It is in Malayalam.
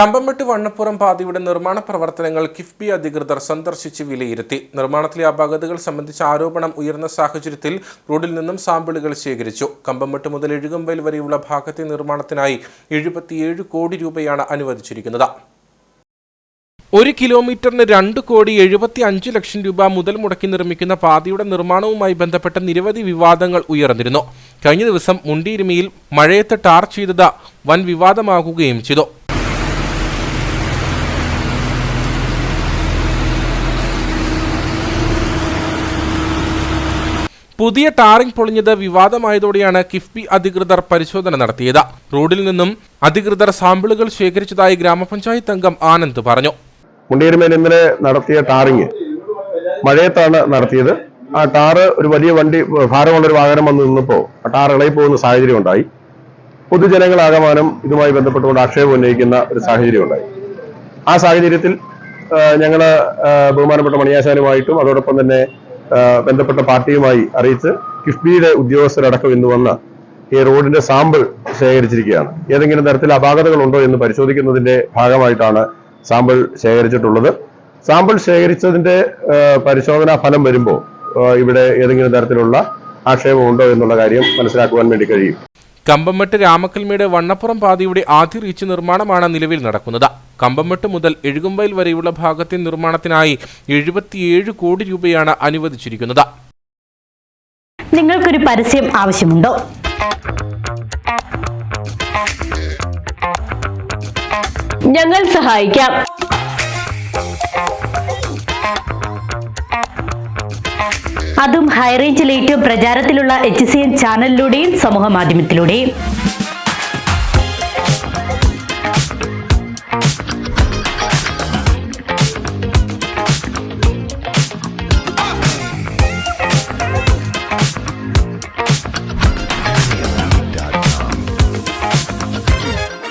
കമ്പംമെട്ട് വണ്ണപ്പുറം പാതയുടെ നിർമ്മാണ പ്രവർത്തനങ്ങൾ കിഫ്ബി അധികൃതർ സന്ദർശിച്ച് വിലയിരുത്തി. നിർമ്മാണത്തിലെ അപാകതകൾ സംബന്ധിച്ച ആരോപണം ഉയർന്ന സാഹചര്യത്തിൽ റോഡിൽ നിന്നും സാമ്പിളുകൾ ശേഖരിച്ചു. കമ്പംമെട്ട് മുതൽ എഴുകമ്പയിൽ വരെയുള്ള ഭാഗത്തെ നിർമ്മാണത്തിനായി എഴുപത്തിയേഴ് കോടി രൂപയാണ് അനുവദിച്ചിരിക്കുന്നത്. ഒരു കിലോമീറ്ററിന് രണ്ട് കോടി എഴുപത്തി അഞ്ച് ലക്ഷം രൂപ മുതൽ മുടക്കി നിർമ്മിക്കുന്ന പാതയുടെ നിർമ്മാണവുമായി ബന്ധപ്പെട്ട നിരവധി വിവാദങ്ങൾ ഉയർന്നിരുന്നു. കഴിഞ്ഞ ദിവസം മുണ്ടിയിരുമിയിൽ മഴയത്ത് ടാർ ചെയ്തത് വൻ വിവാദമാകുകയും ചെയ്തു. പുതിയ ടാറിംഗ് പൊളിഞ്ഞത് വിവാദമായതോടെയാണ് കിഫ്ബി അധികൃതർ പരിശോധന നടത്തിയത്. റോഡിൽ നിന്നും അധികൃതർ സാമ്പിളുകൾ ശേഖരിച്ചതായി ഗ്രാമപഞ്ചായത്ത് അംഗം ആനന്ദ് പറഞ്ഞു. ഇന്നലെ നടത്തിയ ടാറിങ് മഴയത്താണ് നടത്തിയത്. ആ ടാറ് ഒരു വലിയ വണ്ടി ഭാരമുള്ള ഒരു വാഹനം വന്ന് നിന്നപ്പോൾ ആ ടാർ ഇളകി പോകുന്ന സാഹചര്യം ഉണ്ടായി. പൊതുജനങ്ങളാകമാനം ഇതുമായി ബന്ധപ്പെട്ടുകൊണ്ട് ആക്ഷേപം ഉന്നയിക്കുന്ന ഒരു സാഹചര്യം ഉണ്ടായി. ആ സാഹചര്യത്തിൽ ഞങ്ങൾ ബഹുമാനപ്പെട്ട മണിയാശാനുമായിട്ടും അതോടൊപ്പം തന്നെ ബന്ധപ്പെട്ട പാർട്ടിയുമായി അറിയിച്ച് കിഫ്ബിയുടെ ഉദ്യോഗസ്ഥരടക്കം ഇന്ന് വന്ന ഈ റോഡിന്റെ സാമ്പിൾ ശേഖരിച്ചിരിക്കുകയാണ്. ഏതെങ്കിലും തരത്തിൽ അപാകതകൾ ഉണ്ടോ എന്ന് പരിശോധിക്കുന്നതിന്റെ ഭാഗമായിട്ടാണ് സാമ്പിൾ ശേഖരിച്ചിട്ടുള്ളത്. സാമ്പിൾ ശേഖരിച്ചതിന്റെ പരിശോധനാ ഫലം വരുമ്പോൾ ഇവിടെ ഏതെങ്കിലും തരത്തിലുള്ള ആക്ഷേപം ഉണ്ടോ എന്നുള്ള കാര്യം മനസ്സിലാക്കുവാൻ വേണ്ടി കഴിയും. കമ്പമ്മട്ട് രാമക്കൽമേട് വണ്ണപ്പുറം പാതയുടെ ആദ്യ റീച്ച് നിർമ്മാണമാണ് നിലവിൽ നടക്കുന്നത്. കമ്പംമെട്ട് മുതൽ എഴുകുംവയൽ വരെയുള്ള ഭാഗത്തെ നിർമ്മാണത്തിനായി എഴുപത്തിയേഴ് കോടി രൂപയാണ് അനുവദിച്ചിരിക്കുന്നത്. നിങ്ങൾക്കൊരു പരസ്യം ആവശ്യമുണ്ടോ? ഞങ്ങൾ സഹായിക്കാം. അതും ഹൈറേഞ്ചിൽ പ്രചാരത്തിലുള്ള എച്ച് സി എൻ ചാനലിലൂടെയും സമൂഹ മാധ്യമത്തിലൂടെയും.